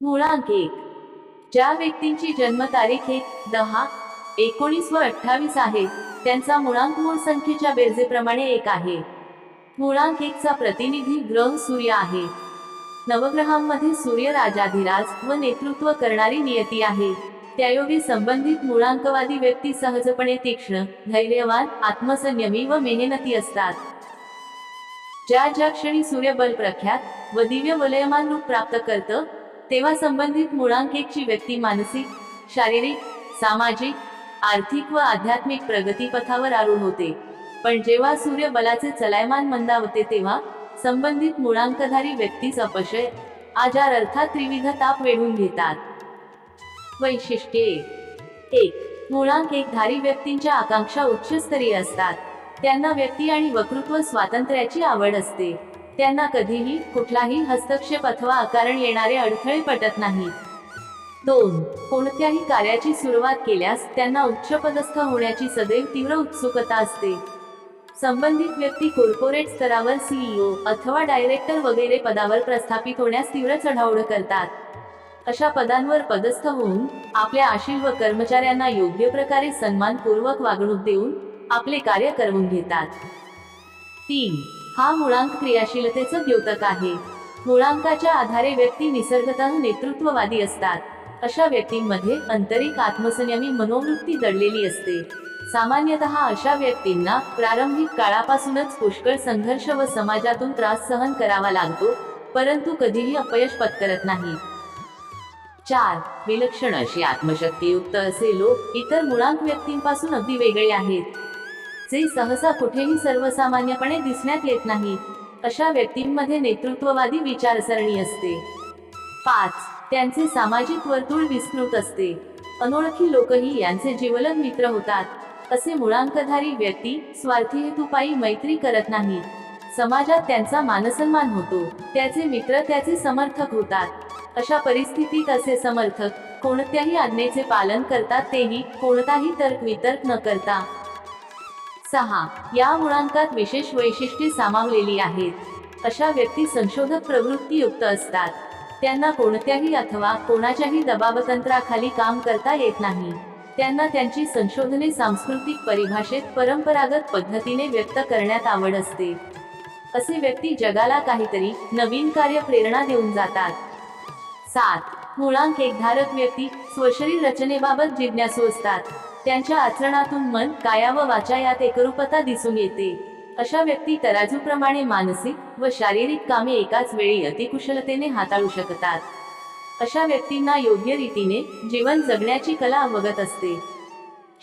मुळांक एक. ज्या व्यक्तींची जन्मतारीख एक दहा एकोणीस व अठ्ठावीस आहे त्यांचा मुळांक मूळ संख्येच्या बेरजेप्रमाणे एक आहे. मुळांक एकचा प्रतिनिधी ग्रह सूर्य आहे. नवग्रहांमध्ये सूर्य राजाधिराज व नेतृत्व करणारी नियती आहे. त्यायोगे संबंधित मुळांकवादी व्यक्ती सहजपणे तीक्ष्ण धैर्यवान आत्मसंयमी व मेहनती असतात. ज्या ज्या क्षणी सूर्य बल प्रख्यात व दिव्य वलयमान रूप प्राप्त करतं तेव्हा संबंधित मुळांक एकची व्यक्ती मानसिक शारीरिक सामाजिक आर्थिक व आध्यात्मिक प्रगतीपथावर आरूढ होते. पण जेव्हा सूर्य बलाचे चलायमान मंदावते तेव्हा संबंधित मुळांकधारी व्यक्तीस अपशय आजार अर्थात त्रिविध ताप वेढून घेतात. वैशिष्ट्ये. एक मुळांक एक धारी व्यक्तींच्या आकांक्षा उच्चस्तरीय असतात. त्यांना व्यक्ती आणि वक्तृत्व स्वातंत्र्याची आवड असते. त्यांना कधीही कुठलाही हस्तक्षेप अथवा अकारण येणारे अडथळे पटत नाहीत. दोन कोणत्याही कार्याची सुरुवात केल्यास त्यांना उच्चपदस्थ होण्याची सदैव तीव्र उत्सुकता असते. संबंधित व्यक्ती कॉर्पोरेट स्तरावर सीईओ अथवा डायरेक्टर वगैरे पदावर प्रस्थापित होण्यास तीव्र चढाओढ करतात. अशा पदांवर पदस्थ होऊन आपल्या आशील व कर्मचाऱ्यांना योग्य प्रकारे सन्मानपूर्वक वागणूक देऊन आपले कार्य करवून घेतात. तीन हा मुळांक क्रियाशीलतेचं द्योतक आहे. मुळांकाच्या आधारे व्यक्ती निसर्गतः नेतृत्ववादी असतात. अशा व्यक्तींमध्ये आंतरिक आत्मसंयमी मनोवृत्ती दडलेली असते. सामान्यतः अशा व्यक्तींना प्रारंभिक काळापासूनच पुष्कळ संघर्ष व समाजातून त्रास सहन करावा लागतो परंतु कधीही अपयश पत्करत नाही. चार. विलक्षण अशी आत्मशक्तीयुक्त असे लोक इतर मुळांक व्यक्तींपासून अगदी वेगळे आहेत. जे सहसा कुठेही सर्वसामान्यपणे दिसण्यात येत नाहीत अशा व्यक्तींमध्ये नेतृत्ववादी विचारसरणी असते. पाच. त्यांचे सामाजिक वर्तुळ विस्तृत असते. अनोळखी लोकही यांचे जीवलग मित्र होतात. असे मुळांकधारी व्यक्ती स्वार्थी हेतुपायी मैत्री करत नाहीत. समाजात त्यांचा मानसन्मान होतो. त्याचे मित्र त्याचे समर्थक होतात. अशा परिस्थितीत असे समर्थक कोणत्याही आज्ञेचे पालन करतात तेही कोणताही तर्क वितर्क न करता. सहा. या मुळांकात विशेष वैशिष्ट्ये सामावलेली आहेत. अशा व्यक्ती संशोधक प्रवृत्तीयुक्त असतात. त्यांना कोणत्याही अथवा कोणाच्याही दबावतंत्राखाली काम करता येत नाही. त्यांना त्यांची संशोधने सांस्कृतिक परिभाषेत परंपरागत पद्धतीने व्यक्त करण्यात आवड असते. असे व्यक्ती जगाला काहीतरी नवीन कार्य प्रेरणा देऊन जातात. सात. मुळांक एक धारक व्यक्ती स्वशरीर रचनेबाबत जिज्ञासू असतात. त्यांच्या आचरणातून मन काया व वाचा यात एकरूपता दिसून येते. अशा व्यक्ती तराजूप्रमाणे मानसिक व शारीरिक कामे एकाच वेळी अतिकुशलतेने हाताळू शकतात. अशा व्यक्तींना योग्य रीतीने जीवन जगण्याची कला अवगत असते.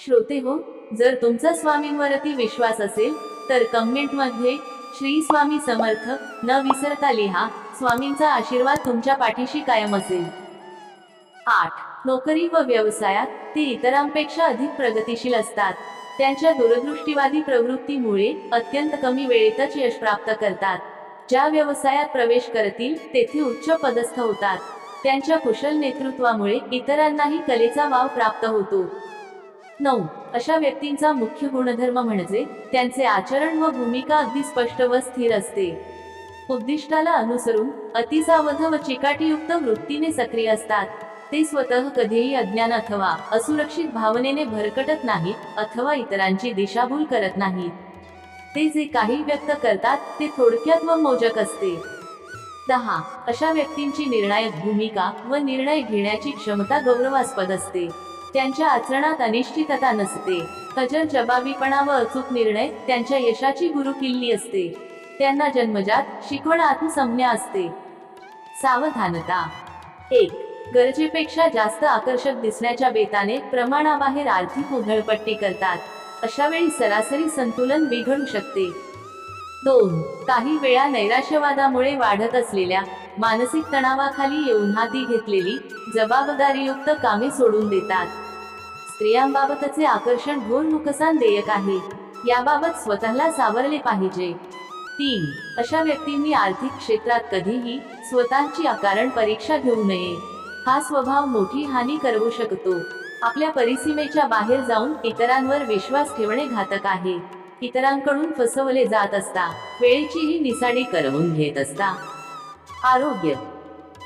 श्रोते हो जर तुमचा स्वामींवरती विश्वास असेल तर कमेंटमध्ये श्री स्वामी समर्थ न विसरता लिहा स्वामींचा आशीर्वाद तुमच्या पाठीशी कायम असेल. आठ. नोकरी व व्यवसायात ते इतरांपेक्षा अधिक प्रगतीशील असतात. त्यांच्या दूरदृष्टीवादी प्रवृत्तीमुळे अत्यंत कमी वेळेतच यश प्राप्त करतात. ज्या व्यवसायात प्रवेश करतील तेथे उच्च पदस्थ होतात. त्यांच्या कुशल नेतृत्वामुळे इतरांनाही कलेचा वाव प्राप्त होतो. नऊ. अशा व्यक्तींचा मुख्य गुणधर्म म्हणजे त्यांचे आचरण व भूमिका अगदी स्पष्ट व स्थिर असते. उद्दिष्टाला अनुसरून अतिसावध व चिकाटीयुक्त वृत्तीने सक्रिय असतात. ते स्वतः कधीही अज्ञान अथवा असुरक्षित भावनेने भरकटत नाहीत अथवा इतरांची दिशाभूल करत नाहीत. ते जे काही व्यक्त करतात ते थोडक्यात व मोजक असते. दहा. अशा व्यक्तींची निर्णायक भूमिका व निर्णय घेण्याची क्षमता गौरवास्पद असते. त्यांच्या आचरणात अनिश्चितता नसते. हजर जबाबीपणा व अचूक निर्णय त्यांच्या यशाची गुरुकिल्ली असते. त्यांना जन्मजात शिकवण आत्मसंज्ञा असते. सावधानता. एक. गरजेपेक्षा जास्त आकर्षक दिसण्याच्या बेताने प्रमाणाबाहेर आर्थिक उधळपट्टी करतात. अशा वेळी सरासरी संतुलन बिघडू शकते. दोन. काही वेळा नैराश्यवादामुळे वाढत असलेल्या मानसिक तणावाखाली येऊन हाती घेतलेली जबाबदारीयुक्त कामे सोडून देतात. स्त्रियांबाबतचे आकर्षण घोर नुकसान देयक आहे. याबाबत स्वतःला सावरले पाहिजे. तीन. अशा व्यक्तींनी आर्थिक क्षेत्रात कधीही स्वतःची अकारण परीक्षा घेऊ नये. हा स्वभाव मोठी हानी करवू शकतो. आपल्या परिसीमेच्या बाहेर जाऊन इतरांवर विश्वास ठेवणे घातक आहे. इतरांकडून फसवले जात असता वेळेचीही निसाडी करवून घेत असता. आरोग्य.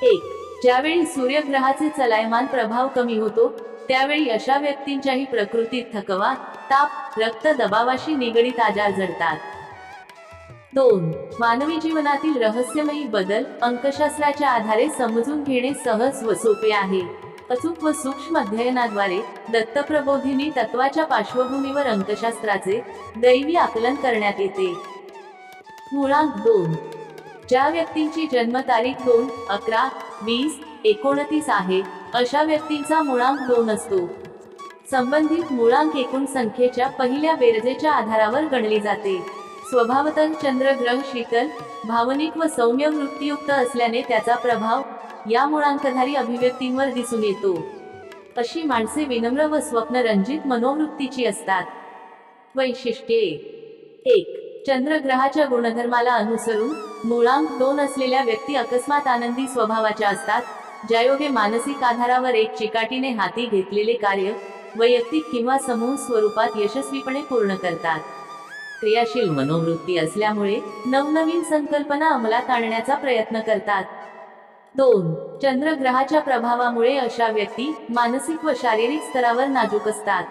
एक ज्यावेळी सूर्यग्रहाचे चलायमान प्रभाव कमी होतो त्यावेळी अशा व्यक्तींच्याही प्रकृतीत थकवा ताप रक्त दबावाशी निगडीत आजार जडतात दोन मानवी जीवनातील रहस्यमयी बदल अंकशास्त्राच्या आधारे समजून घेणे सहज व सोपे आहे. अचूक व सूक्ष्म अध्ययनाद्वारे दत्तप्रबोधिनी तत्वाच्या पार्श्वभूमीवर अंकशास्त्राचे दैवी आकलन करण्यात येते. मुळांक दोन ज्या व्यक्तींची जन्मतारीख दोन अकरा वीस एकोणतीस आहे अशा व्यक्तींचा मुळांक दोन असतो. संबंधित मुळांक एकूण संख्येच्या पहिल्या बेरजेच्या आधारावर गणली जाते. स्वभावतः चंद्रग्रह शीतल भावनिक व सौम्य वृत्तीयुक्त असल्याने त्याचा प्रभाव या मुळांकधारी अभिव्यक्तींवर दिसून येतो. अशी माणसे विनम्र व स्वप्नरंजित मनोवृत्तीची असतात. वैशिष्ट्ये. एक. चंद्रग्रहाच्या गुणधर्माला अनुसरून मुळांक दोन असलेल्या व्यक्ती अकस्मात आनंदी स्वभावाच्या असतात ज्यायोगे मानसिक आधारावर एक चिकाटीने हाती घेतलेले कार्य वैयक्तिक किंवा समूह स्वरूपात यशस्वीपणे पूर्ण करतात. क्रियाशील मनोवृत्ती असल्यामुळे नवनवीन संकल्पना अंमलात आणण्याचा प्रयत्न करतात. दोन चंद्रग्रहाच्या प्रभावामुळे अशा व्यक्ती मानसिक व शारीरिक स्तरावर नाजूक असतात.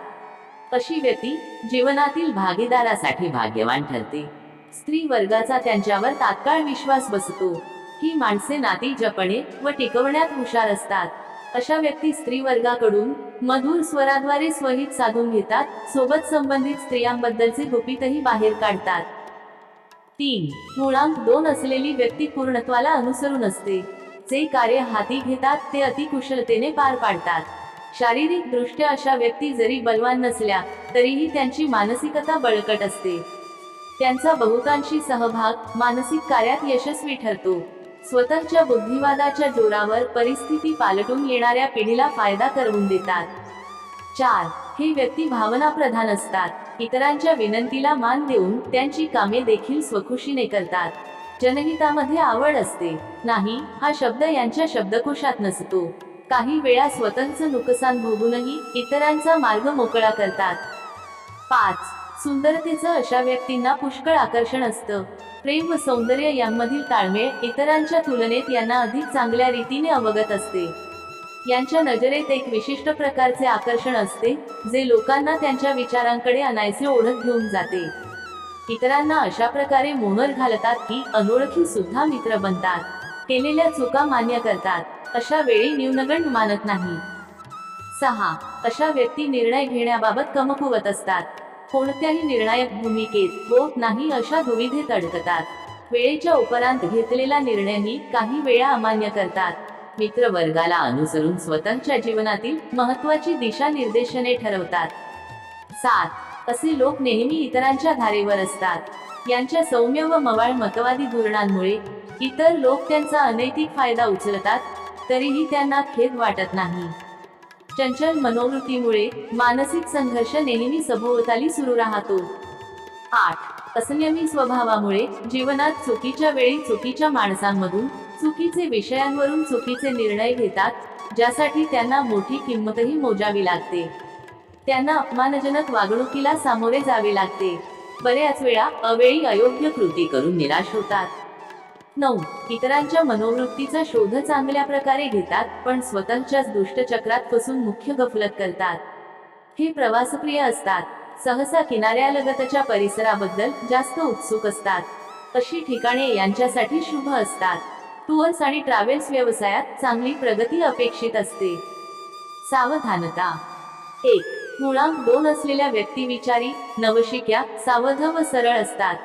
अशी व्यक्ती जीवनातील भागीदारासाठी भाग्यवान ठरते. स्त्री वर्गाचा त्यांच्यावर तात्काळ विश्वास बसतो. ही माणसे नाती जपणे व टिकवण्यात हुशार असतात. अशा व्यक्ती स्त्री वर्गाकडून मधुर स्वराद्वारे स्वहित साधून घेतात सोबत संबंधित स्त्रियांबद्दलचे गुपितही बाहेर काढतात. तीन मुळांक दोन असलेली व्यक्ती पूर्णत्वाला अनुसरून असते. जे कार्य हाती घेतात ते अतिकुशलतेने पार पाडतात. शारीरिक दृष्ट्या अशा व्यक्ती जरी बलवान नसल्या तरीही त्यांची मानसिकता बळकट असते. त्यांचा बहुतांशी सहभाग मानसिक कार्यात यशस्वी ठरतो. स्वतःच्या बुद्धिवादाच्या जोरावर परिस्थिती पालटून येणाऱ्या पिढीला फायदा करवून देतात. चार हे व्यक्ती भावना प्रधान असतात. इतरांच्या विनंतीला मान देऊन त्यांची कामे देखील स्वखुशीने करतात. जनहितामध्ये आवड असते. नाही हा शब्द यांच्या शब्दकोशात नसतो. काही वेळा स्वतःचं नुकसान भोगूनही इतरांचा मार्ग मोकळा करतात. पाच सुंदरतेचं अशा व्यक्तींना पुष्कळ आकर्षण असतं. प्रेम व सौंदर्य यांमधील ताळमेळ इतरांच्या तुलनेत यांना अधिक चांगल्या रीतीने अवगत असते. यांच्या नजरेत एक विशिष्ट प्रकारचे आकर्षण असते जे लोकांना त्यांच्या विचारांकडे अनायसे ओढत घेऊन जाते. इतरांना अशा प्रकारे मोहर घालतात की अनोळखी सुद्धा मित्र बनतात. केलेल्या चुका मान्य करतात. अशा वेळी न्यूनगंड मानत नाही. सहा. अशा व्यक्ती निर्णय घेण्याबाबत कमकुवत असतात. कोणत्याही निर्णायक भूमिकेत होत नाही अशा दुविधेत अडकतात वेळेच्या उपरांत घेतलेला निर्णयही काही वेळा अमान्य करतात. मित्र वर्गाला अनुसरून स्वतःच्या जीवनातील महत्वाची दिशानिर्देशने ठरवतात. सात. असे लोक नेहमी इतरांच्या धारेवर असतात. यांच्या सौम्य व मवाळ मतवादी धोरणांमुळे इतर लोक त्यांचा अनैतिक फायदा उचलतात तरीही त्यांना खेद वाटत नाही. चंचल मनोवृत्तीमुळे मानसिक संघर्ष नेहमी सभोवताली सुरू राहतो. आठ. असंयमी स्वभावामुळे जीवनात चुकीच्या वेळी चुकीच्या माणसांमधून चुकीचे विषयांवरून चुकीचे निर्णय घेतात ज्यासाठी त्यांना मोठी किंमतही मोजावी लागते. त्यांना अपमानजनक वागणुकीला सामोरे जावे लागते. बऱ्याच वेळा अवेळी अयोग्य कृती करून निराश होतात. नऊ. इतरांच्या मनोवृत्तीचा शोध चांगल्या प्रकारे घेतात पण स्वतःच्याच दुष्टचक्रात फसून मुख्य गफलत करतात. हे प्रवासप्रिय असतात. सहसा किनाऱ्यालगतच्या परिसराबद्दल जास्त उत्सुक असतात. अशी ठिकाणे यांच्यासाठी शुभ असतात. टूर्स आणि ट्रॅव्हल्स व्यवसायात चांगली प्रगती अपेक्षित असते. सावधानता. एक. मुळांक दोन असलेल्या व्यक्ती विचारी नवशिक्या सावध व सरळ असतात.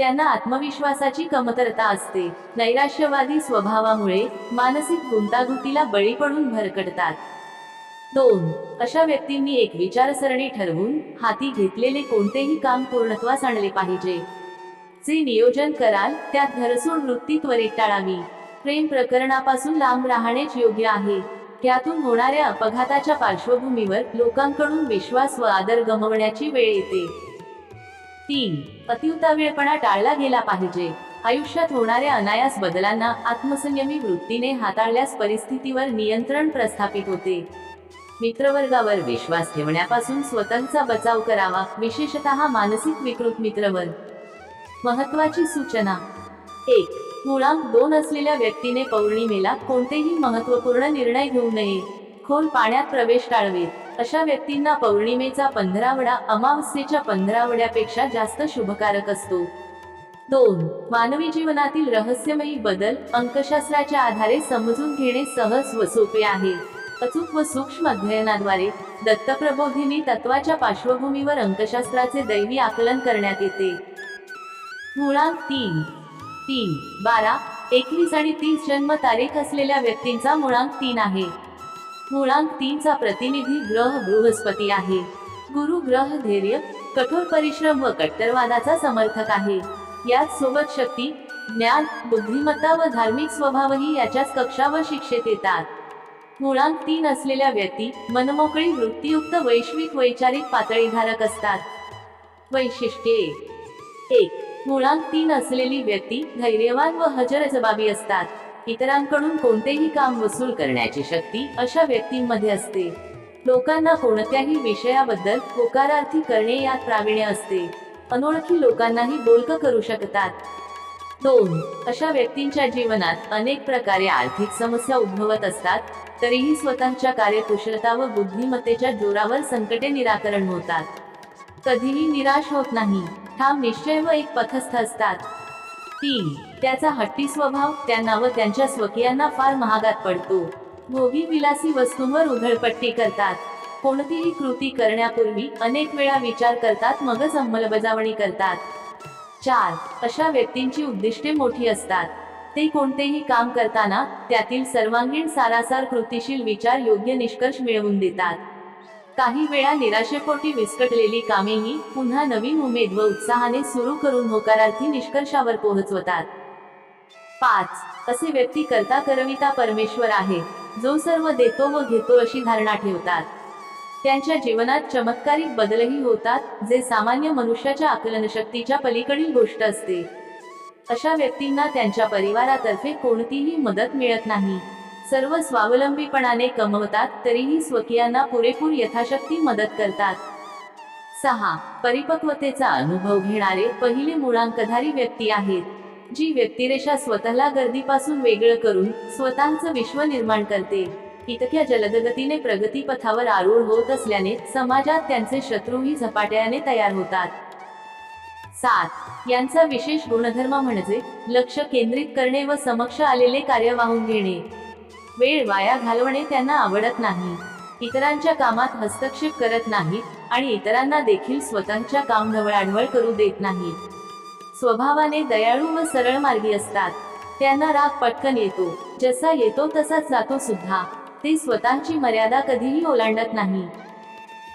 त्यांना आत्मविश्वासाची कमतरता असते. नैराश्यवादी स्वभावामुळे मानसिक गुंतागुंतीला बळी पडून भरकटतात. दोन अशा व्यक्तींनी एक विचारसरणी ठरवून हाती घेतलेले कोणतेही काम पूर्णत्वास आणले पाहिजे. जे नियोजन कराल त्यात घरसून वृत्ती त्वरित टाळावी. प्रेम प्रकरणापासून लांब राहणेच योग्य आहे. त्यातून होणाऱ्या अपघाताच्या पार्श्वभूमीवर लोकांकडून विश्वास व आदर गमवण्याची वेळ येते. तीन अतिउतावीळपणा टाळला गेला पाहिजे. आयुष्यात होणाऱ्या अनायास बदलांना आत्मसंयमी वृत्तीने हाताळल्यास परिस्थितीवर नियंत्रण प्रस्थापित होते. मित्रवर्गावर विश्वास ठेवण्यापासून स्वतःचा बचाव करावा विशेषतः मानसिक विकृत मित्रवर्ग महत्वाची सूचना. एक मुळांक दोन असलेल्या व्यक्तीने पौर्णिमेला कोणतेही महत्त्वपूर्ण निर्णय घेऊ नये. खोल पाण्यात प्रवेश टाळवेत. अशा व्यक्तींना पौर्णिमेचा पंधरावडा अमावस्येच्या पंधरावड्यापेक्षा जास्त शुभकारक असतो. दोन. मानवी जीवनातील रहस्यमयी बदल अंकशास्त्राच्या आधारे समजून घेणे सहज व सोपे आहे. अचूक व सूक्ष्म अध्ययनाद्वारे दत्तप्रबोधिनी तत्वाच्या पार्श्वभूमीवर अंकशास्त्राचे दैवी आकलन करण्यात येते. मुळांक तीन. तीन. बारा. एकवीस आणि तीस जन्म तारीख असलेल्या व्यक्तींचा मुळांक तीन आहे. मुळांक तीनचा प्रतिनिधी ग्रह बृहस्पती आहे. गुरु ग्रह धैर्य कठोर परिश्रम व कट्टरवादाचा समर्थक आहे. याच सोबत शक्ती ज्ञान बुद्धिमत्ता व धार्मिक स्वभावही याच्याच कक्षा व शिक्षेत येतात. मुळांक तीन असलेल्या व्यक्ती मनमोकळी वृत्तीयुक्त वैश्विक वैचारिक पातळीधारक असतात. वैशिष्ट्ये. एक. मुळांक तीन असलेली व्यक्ती धैर्यवान व हजर जबाबी असतात. इतरांकडून कोणतेही काम वसूल करण्याची शक्ती अशा व्यक्तींमध्ये असते. लोकांना कोणत्याही विषयाबद्दल होकारार्थी करणे यात प्रावीण्य असते. अनोळखी लोकांनाही बोलक करू शकतात. दोन अशा व्यक्तींच्या जीवनात अनेक प्रकारे आर्थिक समस्या उद्भवत असतात तरीही स्वतःच्या कार्यकुशलता व बुद्धिमत्तेच्या जोरावर संकटे निराकरण होतात. कधीही निराश होत नाही. ठाम निश्चय व एक पथस्थ असतात. तीन त्याचा हट्टी स्वभाव त्यांना व त्यांच्या स्वकीयांना फार महागात पडतो. भोगी विलासी वस्तूंवर उधळपट्टी करतात. कोणतीही कृती करण्यापूर्वी अनेक वेळा विचार करतात मगच अंमलबजावणी करतात. चार अशा व्यक्तींची उद्दिष्टे मोठी असतात. ते कोणतेही काम करताना त्यातील सर्वांगीण सारासार कृतीशील विचार योग्य निष्कर्ष मिळवून देतात. काही वेळा निराशेपोटी विस्कटलेली कामेही पुन्हा नवीन उमेद व उत्साहाने सुरू करून होकारार्थी निष्कर्षावर पोहोचवतात. पाच. असे व्यक्ती करता करविता परमेश्वर आहे. जो सर्व देतो व घेतो अशी धारणा ठेवतात. त्यांच्या जीवनात चमत्कारिक बदलही होतात जे सामान्य मनुष्याच्या आकलनशक्तीच्या पलीकडील गोष्ट असते. अशा व्यक्तींना त्यांच्या परिवारातर्फे कोणतीही मदत मिळत नाही. सर्व स्वावलंबीपणाने कमवतात तरीही स्वकीयांना पुरेपूर यथाशक्ती मदत करतात. सहा. परिपक्वतेचा अनुभव घेणारे पहिले मुळांकधारी व्यक्ती आहेत. जी व्यक्तिरेषा स्वतःला गर्दीपासून वेगळं करून स्वतःचं विश्व निर्माण करते. इतक्या जलदगतीने प्रगतीपथावर आरूढ होत असल्याने समाजात त्यांचे शत्रूही झपाट्याने तयार होतात. सात. यांचा विशेष गुणधर्म म्हणजे लक्ष केंद्रित करणे व समक्ष आलेले कार्य वाहून घेणे. वेळ वाया घालवणे त्यांना आवडत नाही. इतरांच्या कामात हस्तक्षेप करत नाहीत आणि इतरांना देखील स्वतःच्या काम ढवळाढवळ करू देत नाहीत. स्वभावाने दयाळू व सरळ मार्गी असतात. त्यांना राग पटकन येतो. जसा येतो तसाच जातो सुद्धा. ते स्वतःची मर्यादा कधीही ओलांडत नाही.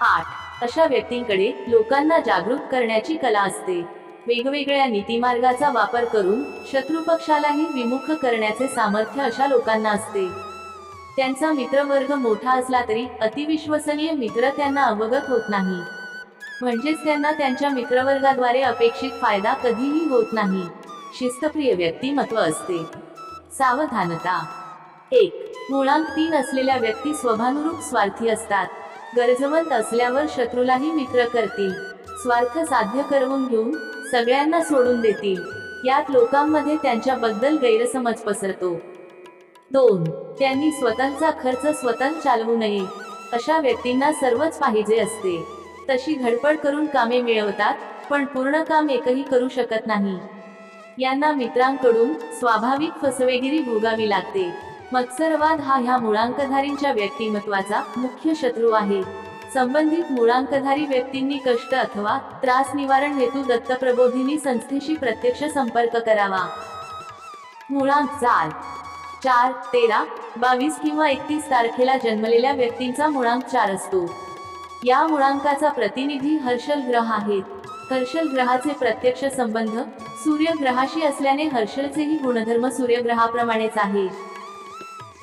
आठ. अशा व्यक्तींकडे लोकांना जागरूक करण्याची कला असते. वेगवेगळ्या नीतिमार्गाचा वापर करून शत्रुपक्षालाही विमुख करण्याचे सामर्थ्य अशा लोकांना असते. त्यांचा मित्रवर्ग मोठा असला तरी अतिविश्वसनीय मित्र त्यांना अवगत होत नाही. म्हणजेच त्यांना त्यांच्या मित्रवर्गाद्वारे अपेक्षित फायदा कधीही होत नाही. शिस्तप्रिय व्यक्तिमत्व असते. सावधानता. एक मुळांक तीन असलेल्या व्यक्ती स्वभानुरूप स्वार्थी असतात. गरजवंत असल्यावर शत्रूलाही मित्र करतील. स्वार्थ साध्य करवून घेऊन सगळ्यांना सोडून देतील. यात लोकांमध्ये त्यांच्याबद्दल गैरसमज पसरतो. दोन त्यांनी स्वतःचा खर्च स्वतः चालवू नये. अशा व्यक्तींना सर्वच पाहिजे असते. तशी धडपड करून कामे मिळवतात पण पूर्ण काम एकही करू शकत नाही. यांना मित्रांकडून स्वाभाविक फसवेगिरी भोगावी लागते. मत्सरवाद हा ह्या मुळांकधारींच्या व्यक्तिमत्वाचा मुख्य शत्रू आहे. संबंधित मुळांकधारी व्यक्तींनी कष्ट अथवा त्रास निवारण हेतू दत्तप्रबोधिनी संस्थेशी प्रत्यक्ष संपर्क करावा. मुळांक चार. चार तेरा बावीस किंवा एकतीस तारखेला जन्मलेल्या व्यक्तींचा मुळांक चार असतो. या मुळांकाचा प्रतिनिधी हर्षल ग्रह आहेत. हर्षल ग्रहाचे प्रत्यक्ष संबंध सूर्यग्रहाशी असल्याने हर्षलचेही गुणधर्म सूर्यग्रहाप्रमाणेच आहे.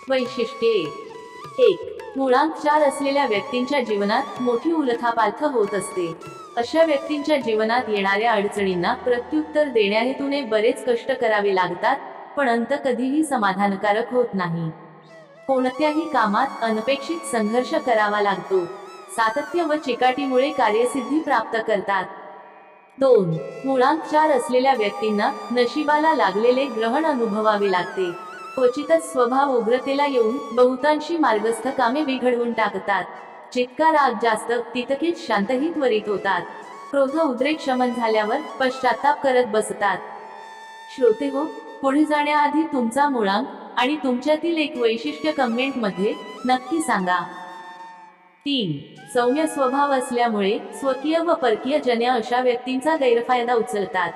वैशिष्ट्ये. एक मुळांक चार असलेल्या व्यक्तींच्या जीवनात मोठी उलथापालथ होत असते. अशा व्यक्तींच्या जीवनात येणाऱ्या अडचणींना प्रत्युत्तर देण्या हेतूने बरेच कष्ट करावे लागतात पण अंत कधीही समाधानकारक होत नाही. कोणत्याही कामात अनपेक्षित संघर्ष करावा लागतो. सातत्य व चिकाटीमुळे कार्यसिद्धी प्राप्त करतात. दोन मुळांक चार असलेल्या व्यक्तींना नशिबाला लागलेले ग्रहण अनुभवावे लागते. क्वचितच स्वभाव उग्रतेला येऊन बहुतांशी मार्गस्थ कामे बिघडवून टाकतात. जितका राग जास्त तितकेच शांतही त्वरित होतात. क्रोध उद्रेक शमन झाल्यावर पश्चाताप करत बसतात. श्रोते हो पुढे जाण्याआधी तुमचा मुळांक आणि तुमच्यातील एक वैशिष्ट्य कमेंटमध्ये नक्की सांगा. तीन. सौम्य स्वभाव असल्यामुळे स्वकीय व परकीय जन्य अशा व्यक्तींचा गैरफायदा उचलतात.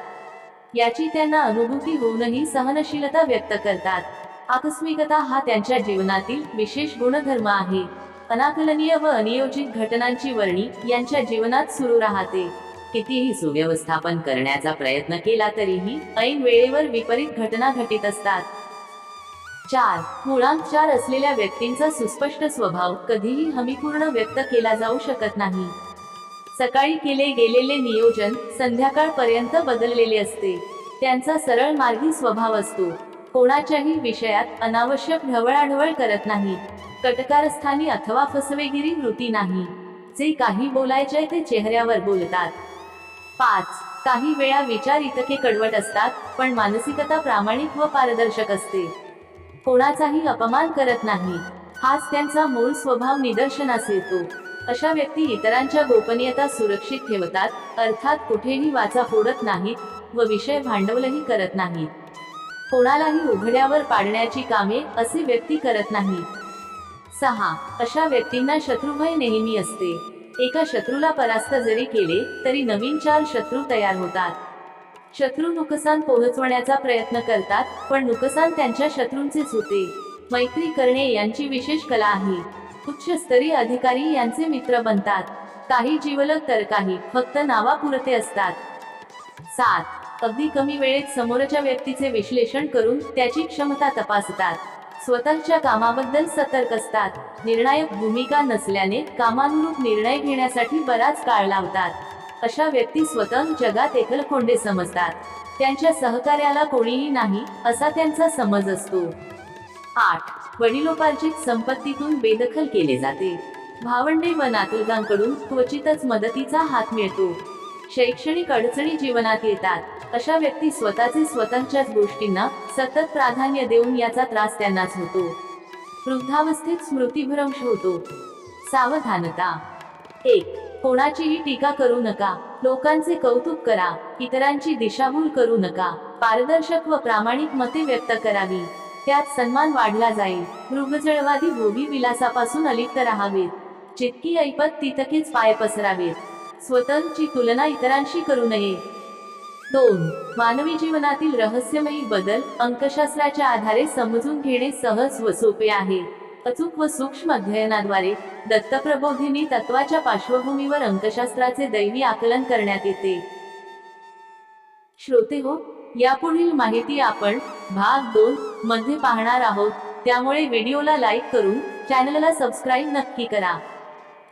याची त्यांना अनुभूती होऊनही सहनशीलता व्यक्त करतात. आकस्मिकता हा त्यांच्या जीवनातील विशेष गुणधर्म आहे. अनाकलनीय व अनियोजित घटनांची वर्णी यांच्या जीवनात सुरू राहते. कितीही सुव्यवस्थापन करण्याचा प्रयत्न केला तरीही ऐन वेळेवर विपरीत घटना घटित असतात. चार. मुळांत चार असलेल्या व्यक्तींचा सुस्पष्ट स्वभाव कधीही हमीपूर्ण व्यक्त केला जाऊ शकत नाही. सकाळी केले गेलेले नियोजन संध्याकाळपर्यंत बदललेले असते. त्यांचा सरळ मार्गी स्वभाव असतो. कोणाच्याही विषयात अनावश्यक ढवळाढवळ करत नाही. कटकारस्थानी अथवा फसवेगिरी वृत्ती नाही. जे काही बोलायचे ते चेहऱ्यावर बोलतात. पाच. काही वेळा विचार इतके कडवट असतात पण मानसिकता प्रामाणिक व पारदर्शक असते. कोणाचाही अपमान करत नाही. हाच त्यांचा मूळ स्वभाव निदर्शनास येतो. अशा व्यक्ती इतरांच्या गोपनीयता सुरक्षित ठेवतात अर्थात कुठेही वाचा फोडत नाहीत व विषय भांडवलही करत नाहीत. कोणालाही उघड्यावर पाडण्याची कामे असे व्यक्ती करत नाही. सहा. अशा व्यक्तींना शत्रुभय नेहमी असते. एका शत्रूला परास्त जरी केले तरी नवीन चार शत्रू तयार होतात. शत्रू नुकसान पोहोचवण्याचा प्रयत्न करतात पण नुकसान त्यांच्या शत्रूंचेच होते मैत्री करणे यांची विशेष कला आहे. उच्चस्तरीय अधिकारी यांचे मित्र बनतात. काही जीवलग तर काही फक्त नावापुरते असतात. सात. अगदी कमी वेळेत समोरच्या व्यक्तीचे विश्लेषण करून त्याची क्षमता तपासतात. स्वतःच्या कामाबद्दल सतर्क असतात. निर्णायक भूमिका नसल्याने कामानुरूप निर्णय घेण्यासाठी बराच काळ लावतात. अशा व्यक्ती स्वतः जगात एकलकोंडे समजतात. त्यांच्या सहकार्याला कोणीही नाही असा त्यांचा समज असतो. आठ. वडिलोपार्जित संपत्तीतून बेदखल केले जाते. भावंडे व नातलगांकडून क्वचितच मदतीचा हात मिळतो. शैक्षणिक अडचणी जीवनात येतात. अशा व्यक्ती स्वतःचे स्वतःच्याच गोष्टींना सतत प्राधान्य देऊन याचा त्रास त्यांनाच होतो. वृद्धावस्थेत स्मृतिभ्रंश होतो. सावधानता. एक. कोणाचीही टीका करू नका. लोकांचे कौतुक करा. इतरांची दिशाभूल करू नका. पारदर्शक व प्रामाणिक मते व्यक्त करावी. त्यात सन्मान वाढला जाईल. मृगजळवादी भोगी विलासापासून अलिप्त राहावेत. जितकी ऐपत तितकेच पाय पसरावेत. स्वतःची तुलना इतरांशी करू नये. दोन. मानवी जीवनातील रहस्यमयी बदल अंकशास्त्राच्या आधारे समजून घेणे सहज व सोपे आहे. अचूक व सूक्ष्म अध्ययनाद्वारे दत्तप्रबोधिनी तत्वाच्या पार्श्वभूमीवर अंकशास्त्राचे दैवी आकलन करण्यात येते. श्रोते हो यापुढील माहिती आपण भाग दोन मध्ये पाहणार आहोत. त्यामुळे व्हिडिओला लाईक करून चॅनलला सबस्क्राईब नक्की करा.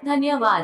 धन्यवाद.